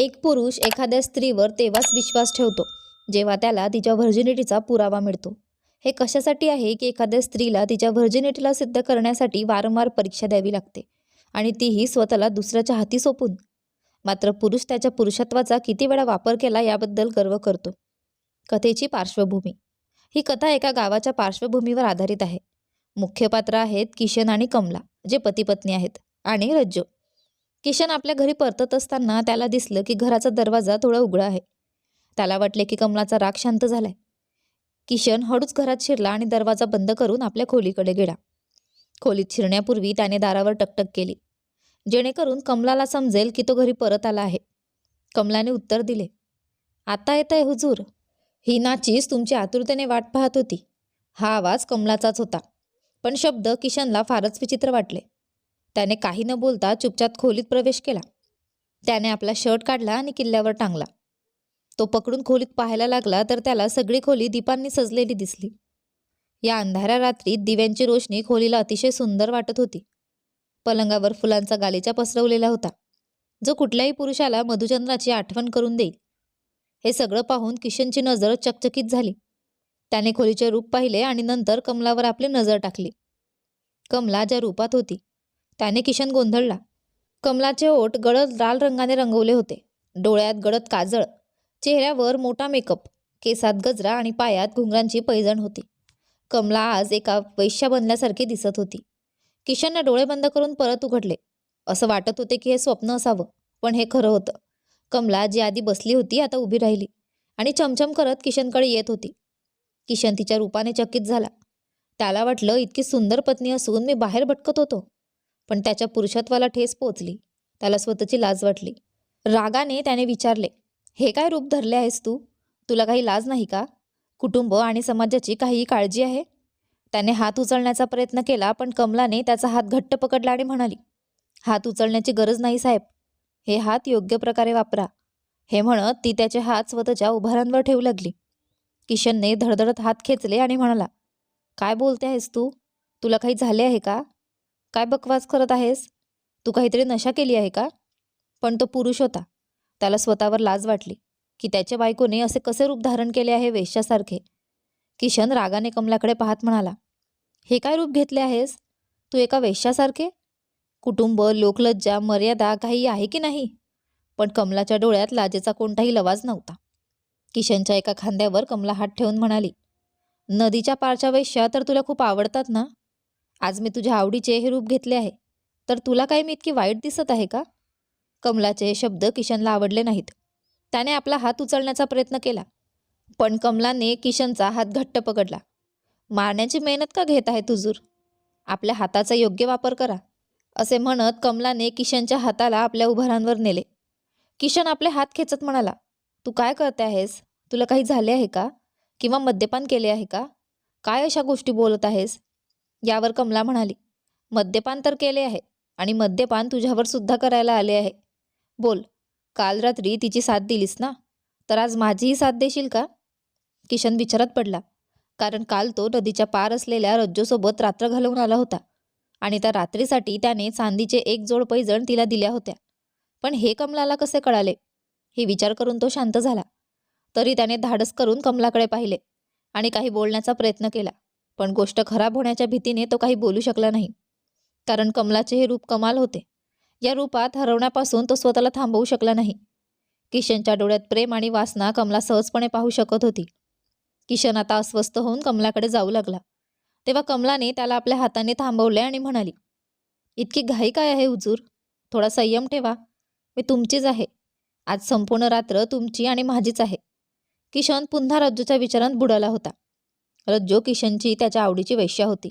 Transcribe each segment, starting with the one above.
एक पुरुष एखाद्या स्त्रीवर तेव्हाच विश्वास ठेवतो जेव्हा त्याला तिच्या व्हर्जिनिटीचा पुरावा मिळतो. हे कशासाठी आहे की एखाद्या स्त्रीला तिच्या व्हर्जिनिटीला सिद्ध करण्यासाठी वारंवार परीक्षा द्यावी लागते आणि तीही स्वतःला दुसऱ्याच्या हाती सोपून? मात्र पुरुष त्याच्या पुरुषत्वाचा किती वेळा वापर केला याबद्दल गर्व करतो. कथेची पार्श्वभूमी. ही कथा एका गावाच्या पार्श्वभूमीवर आधारित आहे. मुख्य पात्र आहेत किशन आणि कमला जे पतीपत्नी आहेत आणि रज्जो. किशन आपल्या घरी परतत असताना त्याला दिसलं की घराचा दरवाजा थोडा उघडा आहे. त्याला वाटले की कमलाचा राग शांत झालाय. किशन हळूच घरात शिरला आणि दरवाजा बंद करून आपल्या खोलीकडे गेला. खोलीत शिरण्यापूर्वी त्याने दारावर टकटक केली. जेणेकरून कमलाला समजेल की तो घरी परत आला आहे. कमलाने उत्तर दिले आता येत आहे हुजूर. ही नाचीस तुमची आतुरतेने वाट पाहत होती. हा आवाज कमलाचाच होता. पण शब्द किशनला फारच विचित्र वाटले. त्याने काही न बोलता चुपचाप खोलीत प्रवेश केला. त्याने आपला शर्ट काढला आणि किल्ल्यावर टांगला. तो पकडून खोलीत पाहायला लागला तर त्याला सगळी खोली दीपांनी सजलेली दिसली. या अंधाऱ्या रात्रीत दिव्यांची रोशनी खोलीला अतिशय सुंदर वाटत होती. पलंगावर फुलांचा गालीचा पसरवलेला होता जो कुठल्याही पुरुषाला मधुचंद्राची आठवण करून देईल. हे सगळं पाहून किशनची नजर चकचकीत झाली. त्याने खोलीचे रूप पाहिले आणि नंतर कमलावर आपली नजर टाकली. कमला ज्या रूपात होती त्याने किशन गोंधळला. कमलाचे ओठ गडद लाल रंगाने रंगवले होते. डोळ्यात गडद काजळ. चेहऱ्यावर मोठा मेकअप. केसात गजरा आणि पायात घुंगरांची पैजण होती. कमला आज एका वैश्या बनल्यासारखी दिसत होती. किशनने डोळे बंद करून परत उघडले. असं वाटत होते की हे स्वप्न असावं पण हे खरं होतं. कमला जी आधी बसली होती आता उभी राहिली आणि चमचम करत किशनकडे येत होती. किशन तिच्या रूपाने चकित झाला. त्याला वाटलं इतकी सुंदर पत्नी असून मी बाहेर भटकत होतो. पण त्याच्या पुरुषत्वाला ठेस पोचली. त्याला स्वतःची लाज वाटली. रागाने त्याने विचारले हे काय रूप धरले आहेस तू? तुला काही लाज नाही का? कुटुंब आणि समाजाची काही काळजी आहे त्याने हात उचलण्याचा प्रयत्न केला पण कमलाने त्याचा हात घट्ट पकडला आणि म्हणाली हात उचलण्याची गरज नाही साहेब. हे हात योग्य प्रकारे वापरा. हे म्हणत ती त्याचे हात स्वतःच्या उभारांवर ठेवू लागली. किशनने धडधडत हात खेचले आणि म्हणाला काय बोलते आहेस तू? तुला काही झाले आहे का? काय बकवास करत आहेस? तू काहीतरी नशा केली आहे का? पण तो पुरुष होता. त्याला स्वतःवर लाज वाटली की त्याच्या बायकोने असे कसे रूप धारण केले आहे वेश्यासारखे. किशन रागाने कमलाकडे पाहत म्हणाला हे काय रूप घेतले आहेस? तू एका वेश्यासारखे? कुटुंब लोकलज्जा मर्यादा काही आहे की नाही? पण कमलाच्या डोळ्यात लाजेचा कोणताही लवाज नव्हता. किशनच्या एका खांद्यावर कमला हात ठेवून म्हणाली नदीच्या पारच्या वेश्या तर तुला खूप आवडतात ना? आज मी तुझ्या आवडीचे हे रूप घेतले आहे. तर तुला काय मी इतकी वाईट दिसत आहे का? कमलाचे शब्द किशनला आवडले नाहीत. त्याने आपला हात उचलण्याचा प्रयत्न केला. पण कमलाने किशनचा हात घट्ट पकडला. मारण्याची मेहनत का घेत आहे तुजूर आपल्या हाताचा योग्य वापर करा. असे म्हणत कमलाने किशनच्या हाताला आपल्या उभारांवर नेले. किशन आपले हात खेचत म्हणाला तू काय करते आहेस? तुला काही झाले आहे का? किंवा मद्यपान केले आहे का? काय अशा गोष्टी बोलत आहेस? यावर कमला म्हणाली मद्यपान तर केले आहे आणि मद्यपान तुझ्यावर सुद्धा करायला आले आहे. बोल काल रात्री तिची साथ दिलीस ना? तर आज माझीही साथ देशील का? किशन विचारात पडला कारण काल तो नदीच्या पार असलेल्या रज्जूसोबत रात्र घालवून आला होता आणि त्या रात्रीसाठी त्याने चांदीचे एक जोड पैजण तिला दिल्या होत्या. पण हे कमलाला कसे कळाले? हे विचार करून तो शांत झाला. तरी त्याने धाडस करून कमलाकडे पाहिले आणि काही बोलण्याचा प्रयत्न केला. पण गोष्ट खराब होण्याच्या भीतीने तो काही बोलू शकला नाही. कारण कमलाचे हे रूप कमाल होते. या रूपात हरवण्यापासून तो स्वतःला थांबवू शकला नाही. किशनच्या डोळ्यात प्रेम आणि वासना कमला सहजपणे पाहू शकत होती. किशन आता अस्वस्थ होऊन कमलाकडे जाऊ लागला. तेव्हा कमलाने त्याला आपल्या हाताने थांबवले आणि म्हणाली इतकी घाई काय आहे हुजूर? थोडा संयम ठेवा. मी तुमचीच आहे. आज संपूर्ण रात्र तुमची आणि माझीच आहे. किशन पुन्हा रज्जूच्या विचारात बुडाला होता. रज्जो किशनची त्याच्या आवडीची वेश्या होती.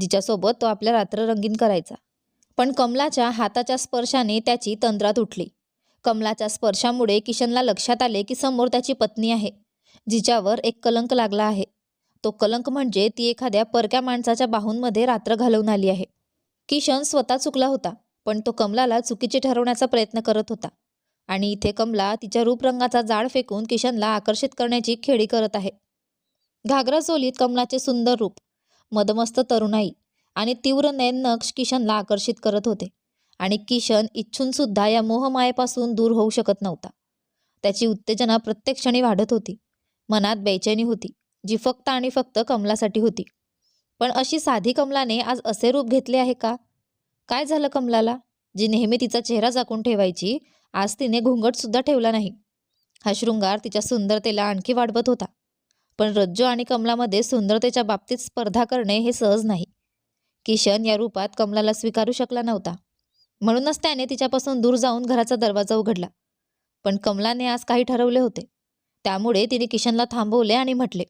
जिच्यासोबत तो आपल्या रात्र रंगीन करायचा. पण कमलाच्या हाताच्या स्पर्शाने त्याची तंत्रात उठली. कमलाच्या स्पर्शामुळे किशनला लक्षात आले की समोर त्याची पत्नी आहे जिच्यावर एक कलंक लागला आहे. तो कलंक म्हणजे ती एखाद्या परक्या माणसाच्या बाहूंमध्ये रात्र घालवून आली आहे. किशन स्वतः चुकला होता पण तो कमलाला चुकीचे ठरवण्याचा प्रयत्न करत होता. आणि इथे कमला तिच्या रूपरंगाचा जाळ फेकून किशनला आकर्षित करण्याची खेळी करत आहे. घागरा चोलीत कमलाचे सुंदर रूप. मदमस्त तरुणाई आणि तीव्र नयननक्ष किशनला आकर्षित करत होते. आणि किशन इच्छूनसुद्धा या मोहमायेपासून दूर होऊ शकत नव्हता. त्याची उत्तेजना प्रत्येक क्षणी वाढत होती. मनात बेचैनी होती जी फक्त आणि फक्त कमलासाठी होती. पण अशी साधी कमलाने आज असे रूप घेतले आहे का? काय झालं कमलाला जी नेहमी तिचा चेहरा झाकून ठेवायची आज तिने घुंगटसुद्धा ठेवला नाही. हा शृंगार तिच्या सुंदरतेला आणखी वाढवत होता. पण रज्जू आणि कमलामध्ये सुंदरतेच्या बाबतीत स्पर्धा करणे हे सहज नाही. किशन या रूपात कमलाला स्वीकारू शकला नव्हता. म्हणूनच त्याने तिच्यापासून दूर जाऊन घराचा दरवाजा उघडला. पण कमलाने आज काही ठरवले होते. त्यामुळे तिने किशनला थांबवले आणि म्हटले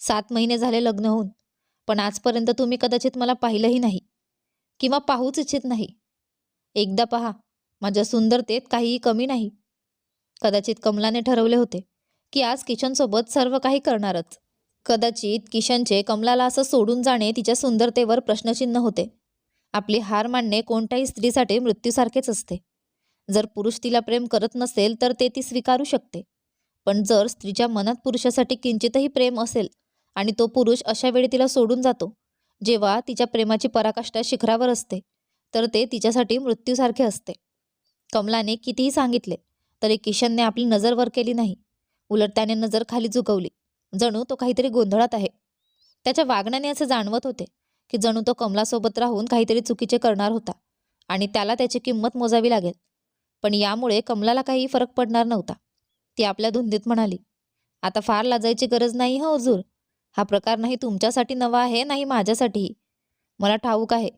सात महिने झाले लग्न होऊन पण आजपर्यंत तुम्ही कदाचित मला पाहिलंही नाही किंवा पाहूच इच्छित नाही. एकदा पहा माझ्या सुंदरतेत काहीही कमी नाही. कदाचित कमलाने ठरवले होते. की आज किशनसोबत सर्व काही करणारच. कदाचित किशनचे कमलाला असं सोडून जाणे तिच्या सुंदरतेवर प्रश्नचिन्ह होते. आपली हार मानणे कोणत्याही स्त्रीसाठी मृत्यूसारखेच असते. जर पुरुष तिला प्रेम करत नसेल तर ते ती स्वीकारू शकते. पण जर स्त्रीच्या मनात पुरुषासाठी किंचितही प्रेम असेल आणि तो पुरुष अशा वेळी तिला सोडून जातो जेव्हा तिच्या प्रेमाची पराकाष्ठा शिखरावर असते तर ते तिच्यासाठी मृत्यूसारखे असते. कमलाने कितीही सांगितले तरी किशनने आपली नजर वर केली नाही. उलट त्याने नजर खाली झुकवली. जणू तो काहीतरी गोंधळात आहे. त्याच्या वागण्याने असे जाणवत होते की जणू तो कमलासोबत राहून काहीतरी चुकीचे करणार होता आणि त्याला त्याची किंमत मोजावी लागेल. पण यामुळे कमलाला काही फरक पडणार नव्हता. ती आपल्या धुंदीत म्हणाली आता फार लाजायची गरज नाही हो हुजूर. हा प्रकार नाही तुमच्यासाठी नवा आहे नाही माझ्यासाठीही. मला ठाऊक आहे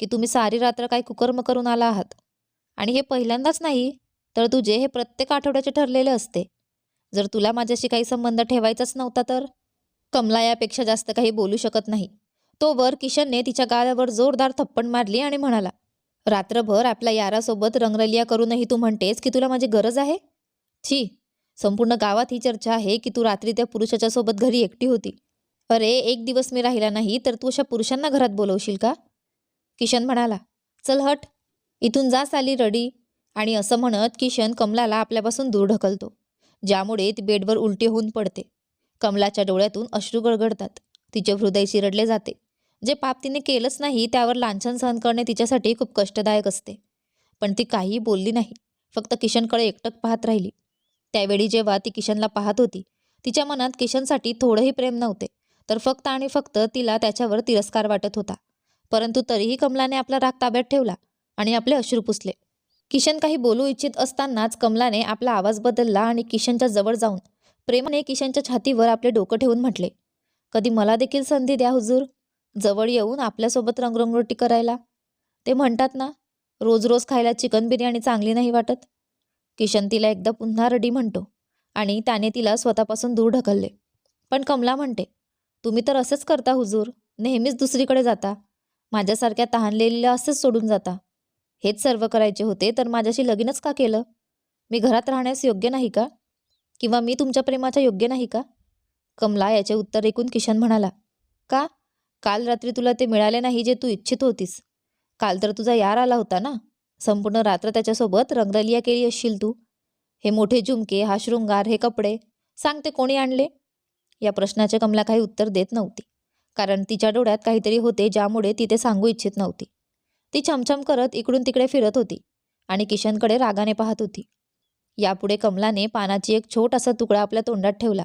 की तुम्ही सारी रात्र काही कुकर्म करून आला आहात. आणि हे पहिल्यांदाच नाही तर तुझे हे प्रत्येक आठवड्याचे ठरलेले असते. जर तुला माझ्याशी काही संबंध ठेवायचाच नव्हता तर? कमला यापेक्षा जास्त काही बोलू शकत नाही. तोवर किशनने तिच्या गालावर जोरदार थप्पड मारली आणि म्हणाला रात्रभर आपल्या यारासोबत रंगरलिया करूनही तू म्हणतेस की तुला माझी गरज आहे? छी संपूर्ण गावात ही चर्चा आहे की तू रात्री त्या पुरुषाच्या सोबत घरी एकटी होती. अरे एक दिवस मी राहिला नाही तर तू अशा पुरुषांना घरात बोलवशील का? किशन म्हणाला चल हट. इथून जा साली रडी. आणि असं म्हणत किशन कमलाला आपल्यापासून दूर ढकलतो. ज्यामुळे ती बेडवर उलटी होऊन पडते. कमलाच्या डोळ्यातून अश्रू गळगडतात तिचे हृदय चिरडले जाते. जे पाप तिने केलंच नाही त्यावर लांछन सहन करणे तिच्यासाठी खूप कष्टदायक असते. पण ती काहीही बोलली नाही फक्त किशनकडे एकटक पाहत राहिली. त्यावेळी जेव्हा ती किशनला पाहत होती तिच्या मनात किशनसाठी थोडंही प्रेम नव्हते तर फक्त आणि फक्त तिला त्याच्यावर तिरस्कार वाटत होता. परंतु तरीही कमलाने आपला राग ताब्यात ठेवला आणि आपले अश्रू पुसले. किशन काही बोलू इच्छित असतानाच कमलाने आपला आवाज बदलला आणि किशनच्या जवळ जाऊन प्रेमाने किशनच्या छातीवर आपले डोकं ठेवून म्हटले कधी मला देखील संधी द्या हुजूर. जवळ येऊन आपल्यासोबत रंगरंगोटी करायला. ते म्हणतात ना रोज रोज खायला चिकन बिर्याणी चांगली नाही वाटत. किशन तिला एकदा पुन्हा रडी म्हणतो आणि त्याने तिला स्वतःपासून दूर ढकलले. पण कमला म्हणते तुम्ही तर असेच करता हुजूर. नेहमीच दुसरीकडे जाता. माझ्यासारख्या तहानलेलीला असेच सोडून जाता. हेच सर्व करायचे होते तर माझ्याशी लगीनच का केलं? मी घरात राहण्यास योग्य नाही का? किंवा मी तुमच्या प्रेमाच्या योग्य नाही का? कमला याचे उत्तर ऐकून किशन म्हणाला का? काल रात्री तुला ते मिळाले नाही जे तू इच्छित होतीस. काल तर तुझा यार आला होता ना? संपूर्ण रात्र त्याच्यासोबत रंगरलिया केली असशील तू. हे मोठे झुमके हा शृंगार हे कपडे सांग ते कोणी आणले? या प्रश्नाचे कमला काही उत्तर देत नव्हती कारण तिच्या डोळ्यात काहीतरी होते ज्यामुळे ती ते सांगू इच्छित नव्हती. ती छमछम करत इकडून तिकडे फिरत होती आणि किशनकडे रागाने पाहत होती. यापुढे कमलाने पानाची एक छोटासा तुकडा आपल्या तोंडात ठेवला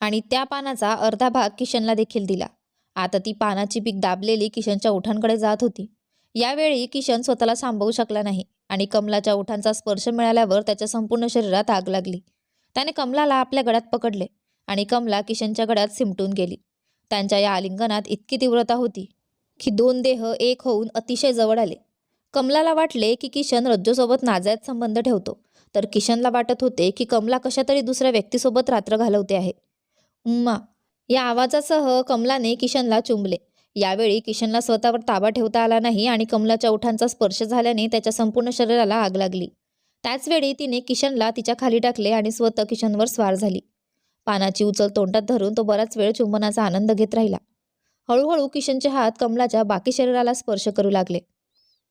आणि त्या पानाचा अर्धा भाग किशनला देखील दिला. आता ती पानाची पीक दाबलेली किशनच्या ओठांकडे जात होती. यावेळी किशन स्वतःला सांभाळू शकला नाही आणि कमलाच्या ओठांचा स्पर्श मिळाल्यावर त्याच्या संपूर्ण शरीरात आग लागली. त्याने कमलाला आपल्या गळ्यात पकडले आणि कमला किशनच्या गळ्यात सिमटून गेली. त्यांच्या या आलिंगनात इतकी तीव्रता होती की दोन देह एक होऊन अतिशय जवळ आले. कमलाला वाटले की किशन रज्जूसोबत नाजायत संबंध ठेवतो. तर किशनला वाटत होते की कमला कशातरी दुसऱ्या व्यक्तीसोबत रात्र घालवते आहे. उम्मा या आवाजासह कमलाने किशनला चुंबले. यावेळी किशनला स्वतःवर ताबा ठेवता आला नाही आणि कमलाच्या ओठांचा स्पर्श झाल्याने त्याच्या संपूर्ण शरीराला आग लागली. त्याचवेळी तिने किशनला तिच्या खाली टाकले आणि स्वतः किशनवर स्वार झाली. पानाची उचल तोंडात धरून तो बराच वेळ चुंबनाचा आनंद घेत राहिला. हळूहळू किशनचे हात कमलाच्या बाकी शरीराला स्पर्श करू लागले.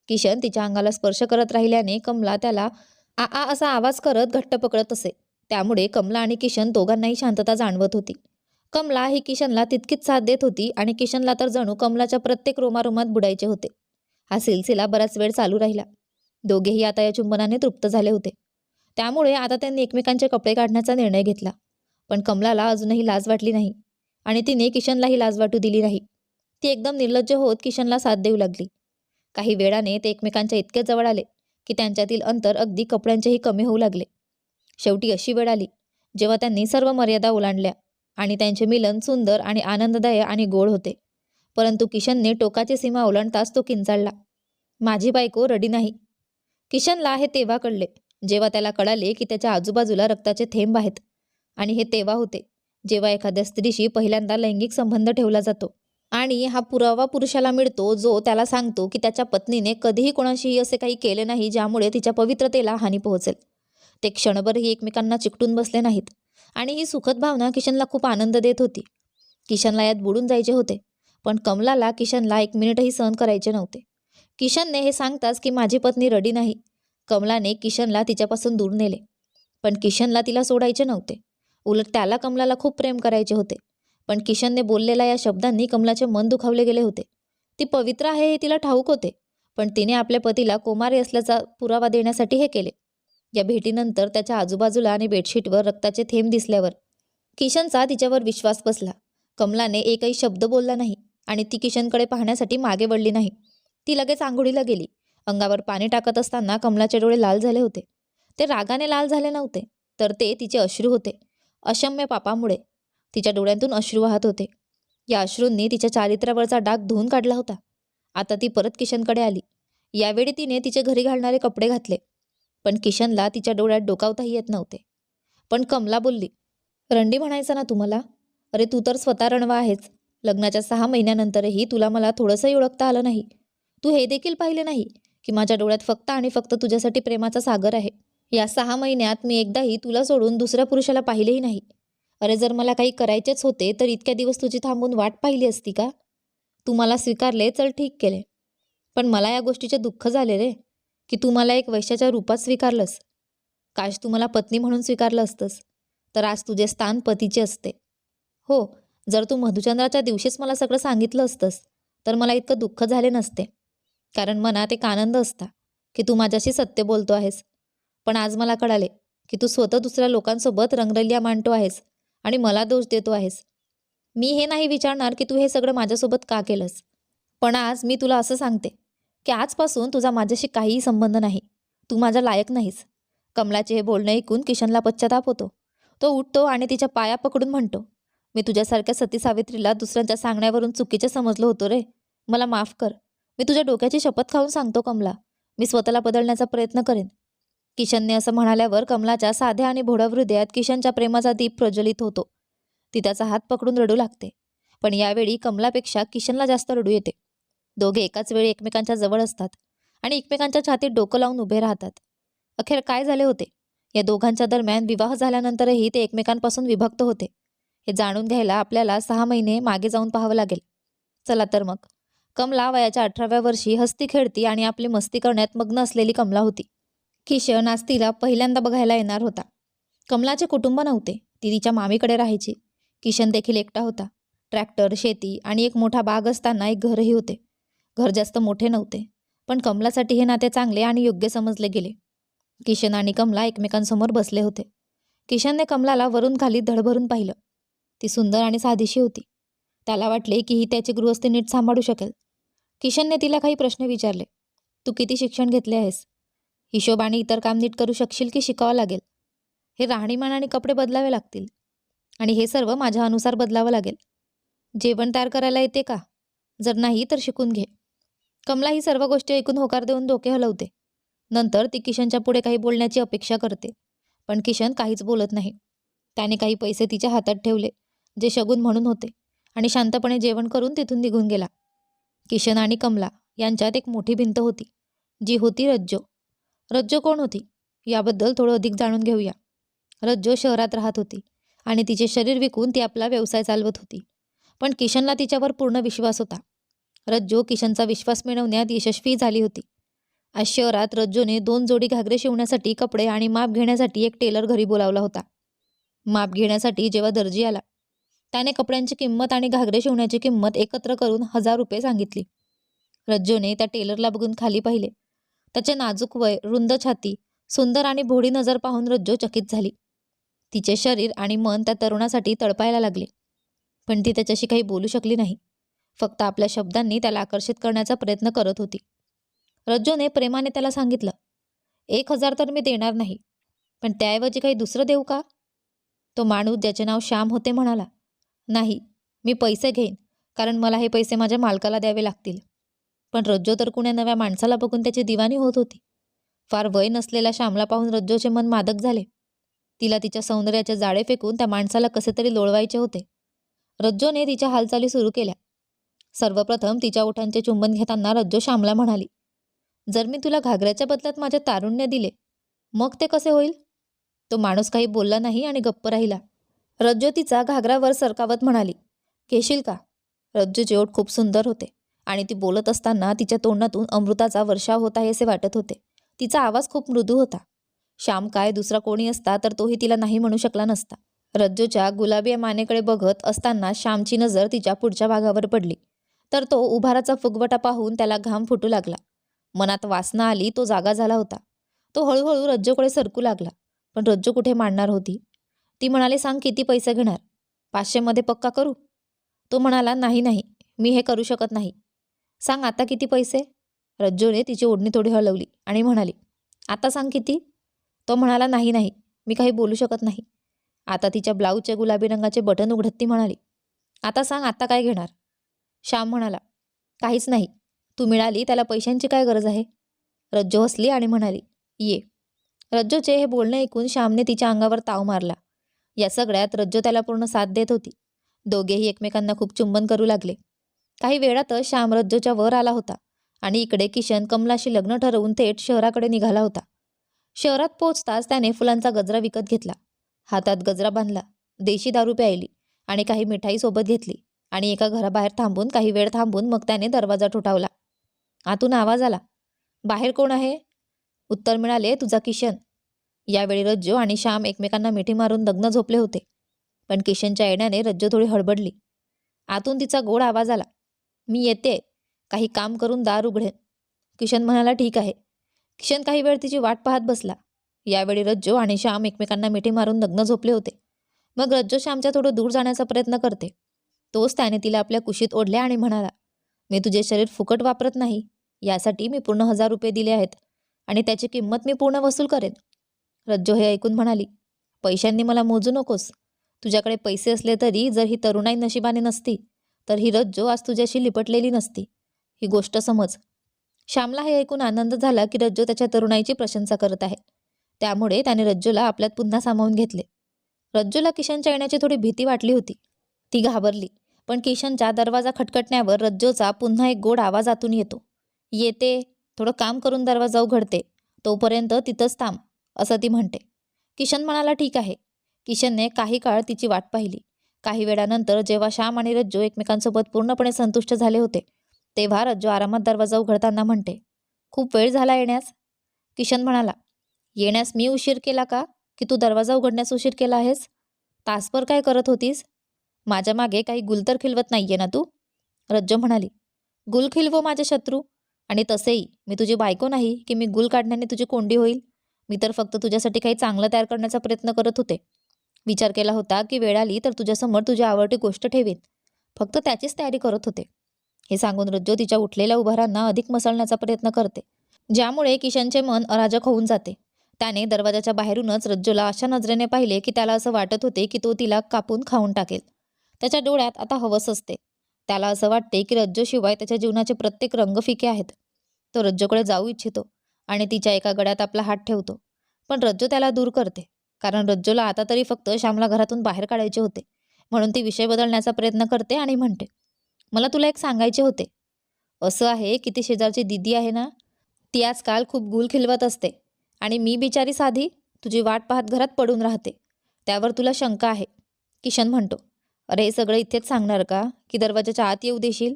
किशन तिच्या अंगाला स्पर्श करत राहिल्याने कमला त्याला आ आ असा आवाज करत घट्ट पकडत असे. त्यामुळे कमला आणि किशन दोघांनाही शांतता जाणवत होती. कमला ही किशनला तितकीच साथ देत होती आणि किशनला तर जणू कमलाच्या प्रत्येक रोमारोमात बुडायचे होते. हा सिलसिला बराच वेळ चालू राहिला. दोघेही आता या चुंबनाने तृप्त झाले होते. त्यामुळे आता त्यांनी एकमेकांचे कपडे काढण्याचा निर्णय घेतला. पण कमलाला अजूनही लाज वाटली नाही. आणि तिने किशनलाही लाज वाटू दिली नाही. ती एकदम निर्लज्ज होत किशनला साथ देऊ लागली. काही वेळाने ते एकमेकांच्या इतके जवळ आले की त्यांच्यातील अंतर अगदी कपड्यांचेही कमी होऊ लागले. शेवटी अशी वेळ आली जेव्हा त्यांनी सर्व मर्यादा ओलांडल्या आणि त्यांचे मिलन सुंदर आणि आनंददायी आणि गोड होते. परंतु किशनने टोकाची सीमा ओलांडताच तो किंचाळला. माझी बायको रडी नाही. किशनला हे तेव्हा कळले जेव्हा त्याला कळाले की त्याच्या आजूबाजूला रक्ताचे थेंब आहेत आणि हे तेव्हा होते. जेव्हा एखाद्या स्त्रीशी पहिल्यांदा लैंगिक संबंध ठेवला जातो आणि हा पुरावा पुरुषाला मिळतो जो त्याला सांगतो की त्याच्या पत्नीने कधीही कोणाशीही असे काही केले नाही ज्यामुळे तिच्या पवित्रतेला हानी पोहोचेल. ते क्षणभरही एकमेकांना चिकटून बसले नाहीत आणि ही सुखद भावना किशनला खूप आनंद देत होती. किशनला यात बुडून जायचे होते पण कमलाला किशनला एक मिनिटही सहन करायचे नव्हते. किशनने हे सांगताच की माझी पत्नी रडी नाही. कमलाने किशनला तिच्यापासून दूर नेले पण किशनला तिला सोडायचे नव्हते. उलट त्याला कमलाला खूप प्रेम करायचे होते. पण किशनने बोललेल्या या शब्दांनी कमलाचे मन दुखावले गेले होते. ती पवित्र आहे हे तिला ठाऊक होते पण तिने आपल्या पतीला कोमारी असल्याचा पुरावा देण्यासाठी हे केले. या भेटीनंतर त्याच्या आजूबाजूला आणि बेडशीटवर रक्ताचे थेंब दिसल्यावर किशनचा तिच्यावर विश्वास बसला. कमलाने एकही शब्द बोलला नाही आणि ती किशनकडे पाहण्यासाठी मागे वळली नाही. ती लगेच आंघोळीला गेली. अंगावर पाणी टाकत असताना कमलाचे डोळे लाल झाले होते. ते रागाने लाल झाले नव्हते तर ते तिचे अश्रू होते. अशम्य पापामुळे तिच्या डोळ्यांतून अश्रू वाहत होते. या अश्रूंनी तिच्या चारित्र्यावरचा डाग धुवून काढला होता. आता ती परत किशनकडे आली. यावेळी तिने तिचे घरी घालणारे कपडे घातले. पण किशनला तिच्या डोळ्यात डोकावताही येत नव्हते. पण कमला बोलली रंडी म्हणायचं ना तुम्हाला? अरे तू तर स्वतः रणवा आहेच लग्नाच्या सहा महिन्यानंतरही तुला मला थोडंसंही ओळखता आलं नाही. तू हे देखील पाहिले नाही की माझ्या डोळ्यात फक्त आणि फक्त तुझ्यासाठी प्रेमाचा सागर आहे. या सहा महिन्यात मी एकदाही तुला सोडून दुसऱ्या पुरुषाला पाहिलेही नाही. अरे जर मला काही करायचेच होते तर इतक्या दिवस तुझी थांबून वाट पाहिली असती का? तू मला स्वीकारले चल ठीक केले. पण मला या गोष्टीचे दुःख झाले रे की तू मला एक वैश्याच्या रूपात स्वीकारलंस. काश तू मला पत्नी म्हणून स्वीकारलं असतंस तर आज तुझे स्थान पतीचे असते. हो जर तू मधुचंद्राच्या दिवशीच मला सगळं सांगितलं असतंस तर मला इतकं दुःख झाले नसते. कारण मनात एक आनंद असता की तू माझ्याशी सत्य बोलतो आहेस. पण आज मला कळाले की तू स्वतः दुसऱ्या लोकांसोबत रंगरलिया मांडतो आहेस आणि मला दोष देतो आहेस. मी हे नाही विचारणार की तू हे सगळं माझ्यासोबत का केलंस. पण आज मी तुला असं सांगते की आजपासून तुझा माझ्याशी काहीही संबंध नाही. तू माझ्या लायक नाहीस. कमलाचे हे बोलणं ऐकून किशनला पश्चाताप होतो. तो उठतो आणि तिच्या पाया पकडून म्हणतो मी तुझ्यासारख्या सती सावित्रीला दुसऱ्यांच्या सांगण्यावरून चुकीचे समजलो होतो रे. मला माफ कर. मी तुझ्या डोक्याची शपथ खाऊन सांगतो कमला. मी स्वतःला बदलण्याचा प्रयत्न करेन. किशनने असं म्हणाल्यावर कमलाच्या साध्या आणि भोळ्या हृदयात किशनच्या प्रेमाचा दीप प्रज्वलित होतो. ती त्याचा हात पकडून रडू लागते. पण यावेळी कमलापेक्षा किशनला जास्त रडू येते. दोघे एकाच वेळी एकमेकांच्या जवळ असतात आणि एकमेकांच्या छातीत डोकं लावून उभे राहतात. अखेर काय झाले होते? या दोघांच्या दरम्यान विवाह झाल्यानंतरही ते एकमेकांपासून विभक्त होते. हे जाणून घ्यायला आपल्याला सहा महिने मागे जाऊन पाहावं लागेल. चला तर मग. कमला वयाच्या अठराव्या वर्षी हस्ती खेळती आणि आपली मस्ती करण्यात मग्न असलेली कमला होती. किशन आज तिला पहिल्यांदा बघायला येणार होता. कमलाचे कुटुंब नव्हते. ती तिच्या मामीकडे राहायची. किशन देखील एकटा होता. ट्रॅक्टर शेती आणि एक मोठा बाग असताना एक घरही होते. घर जास्त मोठे नव्हते पण कमलासाठी हे नाते चांगले आणि योग्य समजले गेले. किशन आणि कमला एकमेकांसमोर बसले होते. किशनने कमलाला वरून खाली धडभरून पाहिलं. ती सुंदर आणि साधीशी होती. त्याला वाटले की ही त्याची गृहस्थी नीट सांभाळू शकेल. किशनने तिला काही प्रश्न विचारले. तू किती शिक्षण घेतले आहेस? हिशोब आणि इतर काम नीट करू शकशील की शिकावं लागेल? हे राहणीमान आणि कपडे बदलावे लागतील. आणि हे सर्व माझ्या अनुसार बदलावं लागेल. जेवण तयार करायला येते का? जर नाही तर शिकून घे. कमला ही सर्व गोष्टी ऐकून होकार देऊन डोके हलवते. नंतर ती किशनच्या पुढे काही बोलण्याची अपेक्षा करते. पण किशन काहीच बोलत नाही. त्याने काही पैसे तिच्या हातात ठेवले जे शगून म्हणून होते आणि शांतपणे जेवण करून तिथून निघून गेला. किशन आणि कमला यांच्यात एक मोठी भिंत होती जी होती रज्जो. रज्जो कोण होती? याबद्दल थोडं अधिक जाणून घेऊया. रज्जो शहरात राहत होती आणि तिचे शरीर विकून ती आपला व्यवसाय चालवत होती. पण किशनला तिच्यावर पूर्ण विश्वास होता. रज्जो किशनचा विश्वास मिळवण्यात यशस्वी झाली होती. आज शहरात रज्जोने दोन जोडी घागरे शिवण्यासाठी कपडे आणि माप घेण्यासाठी एक टेलर घरी बोलावला होता. माप घेण्यासाठी जेव्हा दर्जी आला त्याने कपड्यांची किंमत आणि घागरे शिवण्याची किंमत एकत्र करून हजार रुपये सांगितली. रज्जोने त्या टेलरला बघून खाली पाहिले. त्याचे नाजूक वय रुंद छाती सुंदर आणि भोडी नजर पाहून रज्जो चकित झाली. तिचे शरीर आणि मन त्या तरुणासाठी तळपायला लागले. पण ती त्याच्याशी काही बोलू शकली नाही. फक्त आपल्या शब्दांनी त्याला आकर्षित करण्याचा प्रयत्न करत होती. रज्जोने प्रेमाने त्याला सांगितलं एक हजार तर मी देणार नाही पण त्याऐवजी काही दुसरं देऊ का? तो माणूस ज्याचे नाव श्याम होते म्हणाला नाही मी पैसे घेईन कारण मला हे पैसे माझ्या मालकाला द्यावे लागतील. पण रज्जो तर कुण्या नव्या माणसाला बघून त्याची दिवाणी होत होती. फार वय नसलेल्या श्यामला पाहून रज्जोचे मन मादक झाले. तिला तिच्या सौंदर्याचे जाळे फेकून त्या माणसाला कसे तरी लोळवायचे होते. रज्जोने तिच्या हालचाली सुरू केल्या. सर्वप्रथम तिच्या ओठांचे चुंबन घेताना रज्जो श्यामला म्हणाली जर मी तुला घागऱ्याच्या बदल्यात माझे तारुण्य दिले मग ते कसे होईल? तो माणूस काही बोलला नाही आणि गप्प राहिला. रज्जो तिचा घागरावर सरकावत म्हणाली घेशील का? रज्जूचे ओठ खूप सुंदर होते. आणि ती बोलत असताना तिच्या तोंडातून अमृताचा वर्षाव होत आहे असे वाटत होते. तिचा आवाज खूप मृदू होता. श्याम काय दुसरा कोणी असता तर तोही तिला नाही म्हणू शकला नसता. रज्जूच्या गुलाबी मानेकडे बघत असताना श्यामची नजर तिच्या पुढच्या भागावर पडली. तर तो उभाराचा फुगवटा पाहून त्याला घाम फुटू लागला. मनात वासना आली तो जागा झाला होता. तो हळूहळू रज्जूकडे सरकू लागला. पण रज्जू कुठे मांडणार होती? ती म्हणाली सांग किती पैसे घेणार? पाचशेमध्ये पक्का करू? तो म्हणाला नाही नाही. मी हे करू शकत नाही. सांग आता किती पैसे? रज्जूने तिची ओढणी थोडी हलवली आणि म्हणाली आता सांग किती? तो म्हणाला नाही नाही मी काही बोलू शकत नाही. आता तिच्या ब्लाऊजचे गुलाबी रंगाचे बटन उघडत ती म्हणाली आता सांग आता काय घेणार? श्याम म्हणाला काहीच नाही तू मिळाली त्याला पैशांची काय गरज आहे? रज्जो हसली आणि म्हणाली ये. रज्जोचे हे बोलणे ऐकून श्यामने तिच्या अंगावर ताव मारला. या सगळ्यात रज्जो त्याला पूर्ण साथ देत होती. दोघेही एकमेकांना खूप चुंबन करू लागले. काही वेळातच श्याम रज्जूच्या वर आला होता आणि इकडे किशन कमलाशी लग्न ठरवून थेट शहराकडे निघाला होता. शहरात पोचताच त्याने फुलांचा गजरा विकत घेतला. हातात गजरा बांधला देशी दारू प्यायली आणि काही मिठाई सोबत घेतली आणि एका घराबाहेर थांबून काही वेळ थांबून मग त्याने दरवाजा ठोठावला. आतून आवाज आला बाहेर कोण आहे? उत्तर मिळाले तुझा किशन. यावेळी रज्जो आणि श्याम एकमेकांना मिठी मारून लग्न झोपले होते पण किशनच्या येण्याने रज्जो थोडी हडबडली आतून तिचा गोड आवाज आला मी येते. काही काम करून दार उघडेन. किशन म्हणाला ठीक आहे. किशन काही वेळ तिची वाट पाहत बसला. यावेळी रज्जो आणि श्याम एकमेकांना मिठी मारून नग्न झोपले होते. मग रज्जो श्यामच्या थोडं दूर जाण्याचा प्रयत्न करते. तोच त्याने तिला आपल्या कुशीत ओढले आणि म्हणाला मी तुझे शरीर फुकट वापरत नाही. यासाठी मी पूर्ण हजार रुपये दिले आहेत आणि त्याची किंमत मी पूर्ण वसूल करेन. रज्जो हे ऐकून म्हणाली पैशांनी मला मोजू नकोस. तुझ्याकडे पैसे असले तरी जर ही तरुणाई नशिबाने नसती तर ही रज्जो आज तुझ्याशी लिपटलेली नसती. ही गोष्ट समज. श्यामला हे ऐकून आनंद झाला की रज्जो त्याच्या तरुणाईची प्रशंसा करत आहे. त्यामुळे त्याने रज्जोला आपल्यात पुन्हा सामावून घेतले. रज्जूला किशनच्या येण्याची थोडी भीती वाटली होती. ती घाबरली पण किशनच्या दरवाजा खटखटण्यावर रज्जोचा पुन्हा एक गोड आवाज आतून येतो. येते थोडं काम करून दरवाजा उघडते तोपर्यंत तिथंच थांब असं ती म्हणते. किशन म्हणाला ठीक आहे. किशनने काही काळ तिची वाट पाहिली. काही वेळानंतर जेव्हा श्याम आणि रज्जो एकमेकांसोबत पूर्णपणे संतुष्ट झाले होते तेव्हा रज्जो आरामात दरवाजा उघडताना म्हणते खूप वेळ झाला येण्यास. किशन म्हणाला येण्यास मी उशीर केला का? की तू दरवाजा उघडण्यास उशीर केला आहेस? तासभर काय करत होतीस? माझ्या मागे काही गुल तर खिलवत नाहीये ना तू? रज्जो म्हणाली गुल खिलवो माझे शत्रू आणि तसेही मी तुझी बायको नाही की मी गुल काढण्याने तुझी कोंडी होईल. मी तर फक्त तुझ्यासाठी काही चांगलं तयार करण्याचा प्रयत्न करत होते. विचार केला होता की वेळ आली तर तुझ्यासमोर तुझी आवडती गोष्ट ठेवीन. फक्त त्याचीच तयारी करत होते. हे सांगून रज्जो तिच्या उठलेल्या उभारांना अधिक मसळण्याचा प्रयत्न करते. ज्यामुळे किशनचे मन अराजक होऊन जाते. त्याने दरवाजाच्या बाहेरूनच रज्जोला अशा नजरेने पाहिले की त्याला असं वाटत होते की तो तिला कापून खाऊन टाकेल. त्याच्या डोळ्यात आता हवस असते. त्याला असं वाटते की रज्जोशिवाय त्याच्या जीवनाचे प्रत्येक रंग फिके आहेत. तो रज्जोकडे जाऊ इच्छितो आणि तिच्या एका गड्यात आपला हात ठेवतो. पण रज्जो त्याला दूर करते. कारण रज्जोला आता तरी फक्त श्यामला घरातून बाहेर काढायचे होते. म्हणून ती विषय बदलण्याचा प्रयत्न करते आणि म्हणते मला तुला एक सांगायचे होते. असं आहे की ती शेजारची दिदी आहे ना ती आजकाल खूप गुल खिलवत असते आणि मी बिचारी साधी तुझी वाट पाहत घरात पडून राहते. त्यावर तुला शंका आहे. किशन म्हणतो अरे हे सगळं इथेच सांगणार का की दरवाजाच्या आत येऊ देशील?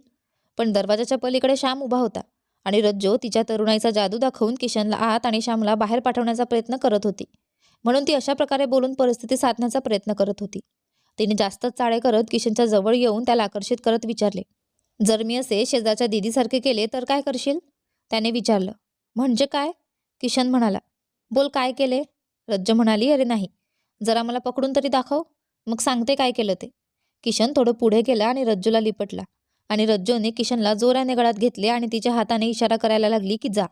पण दरवाजाच्या पलीकडे श्याम उभा होता आणि रज्जो तिच्या तरुणाईचा जादू दाखवून किशनला आत आणि श्यामला बाहेर पाठवण्याचा प्रयत्न करत होती. म्हणून ती अशा प्रकारे बोलून परिस्थिती साधण्याचा प्रयत्न करत होती. तिने जास्तच चाळे करत किशनच्या जवळ येऊन त्याला आकर्षित करत विचारले जर मी असे शेजारच्या दिदीसारखे केले तर काय करशील? त्याने विचारलं म्हणजे काय? किशन म्हणाला बोल काय केले? रज्ज म्हणाली अरे नाही जरा मला पकडून तरी दाखव मग सांगते काय केलं ते. किशन थोडं पुढे गेला आणि रज्जूला लिपटला आणि रज्जूने किशनला जोराने गळात घेतले आणि तिच्या हाताने इशारा करायला लागली की जा.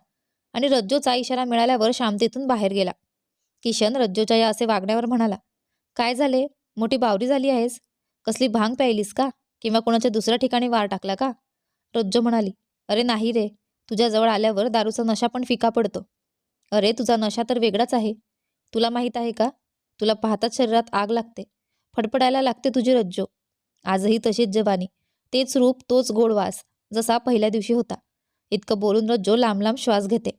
आणि रज्जूचा इशारा मिळाल्यावर श्याम तिथून बाहेर गेला. किशन रज्जोच्या या असे वागण्यावर म्हणाला काय झाले? मोठी बावरी झाली आहेस? कसली भांग प्यायलीस का? किंवा कोणाच्या दुसऱ्या ठिकाणी वार टाकला का? रज्जो म्हणाली अरे नाही रे तुझ्याजवळ आल्यावर दारूचा नशा पण फिका पडतो. अरे तुझा नशा तर वेगळाच आहे. तुला माहीत आहे का? तुला पाहताच शरीरात आग लागते. फडफडायला लागते तुझी रज्जो. आजही तशीच जवानी. तेच रूप तोच गोड वास जसा पहिल्या दिवशी होता. इतकं बोलून रज्जो लांब लांब श्वास घेते.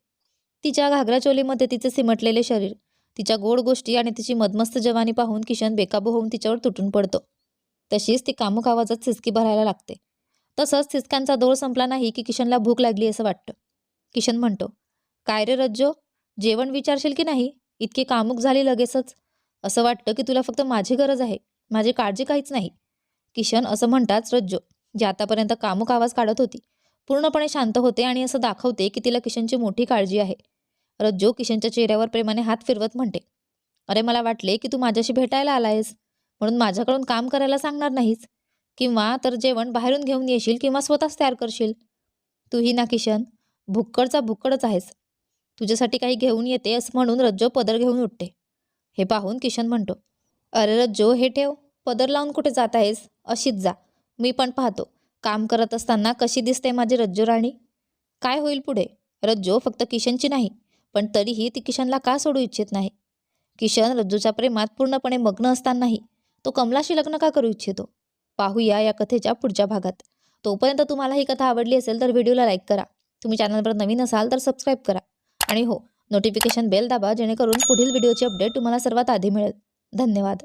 तिच्या घागरा चोलीमध्ये तिचे सिमटलेले शरीर तिच्या गोड गोष्टी आणि तिची मदमस्त जवानी पाहून किशन बेकाबू होऊन तिच्यावर तुटून पडतो. तशीच ती कामुक आवाजात सिसकी भरायला लागते. तसंच सिसक्यांचा दोर संपला नाही की किशनला भूक लागली असं वाटतं. किशन म्हणतो काय रे रज्जो जेवण विचारशील की नाही? इतकी कामुक झाली लगेचच. असं वाटतं की तुला फक्त माझी गरज आहे. माझी काळजी काहीच नाही. किशन असं म्हणताच रज्जो जी आतापर्यंत कामुक आवाज काढत होती पूर्णपणे शांत होते आणि असं दाखवते की तिला किशनची मोठी काळजी आहे. रज्जो किशनच्या चेहऱ्यावर प्रेमाने हात फिरवत म्हणते अरे मला वाटले की तू माझ्याशी भेटायला आला आहेस म्हणून माझ्याकडून काम करायला सांगणार नाहीस. किंवा तर जेवण बाहेरून घेऊन येशील किंवा स्वतःच तयार करशील. तूही ना किशन भुक्कडचा भुक्कडच आहेस. तुझ्यासाठी काही घेऊन येते असं म्हणून रज्जो पदर घेऊन उठते. हे पाहून किशन म्हणतो अरे रज्जो हे ठेव. पदर लावून कुठे जात आहेस? अशीच जा. मी पण पाहतो. काम करत असताना कशी दिसते माझी रज्जो राणी? काय होईल पुढे? रज्जो फक्त किशनची नाही पण तरीही ती किशनला का सोडू इच्छित नाही? किशन रज्जूच्या प्रेमात पूर्णपणे मग्न असतानाही तो कमलाशी लग्न का करू इच्छितो? पाहूया या कथेच्या पुढच्या भागात. तोपर्यंत तुम्हाला ही कथा आवडली असेल तर व्हिडिओला लाईक करा. तुम्ही चॅनलवर नवीन असाल तर सबस्क्राईब करा. आणि हो नोटिफिकेशन बेल दाबा जेणेकरून पुढील व्हिडिओची अपडेट तुम्हाला सर्वात आधी मिळेल. धन्यवाद.